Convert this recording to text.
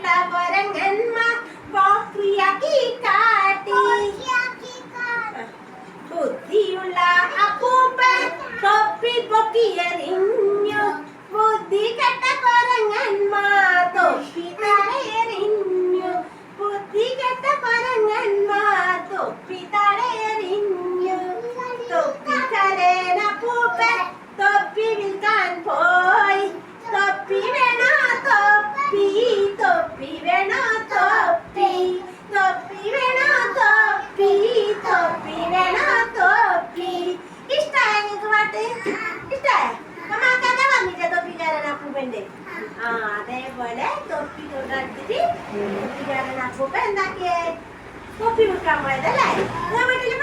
കൊരങ്ങന്മാർ പോക്കിയാക്കി കാട്ടി ബുദ്ധിയുള്ള അപ്പൂപ്പൻ തൊപ്പി പൊക്കിയറിഞ്ഞു അതേപോലെ തൊപ്പി കൊണ്ടെടുത്തിട്ട് കുട്ടിക്കാരൻ അപ്പൂപ്പ എന്താക്കിയേ? തൊപ്പി കൊടുക്കാൻ പോയതല്ലേ? വീട്ടിൽ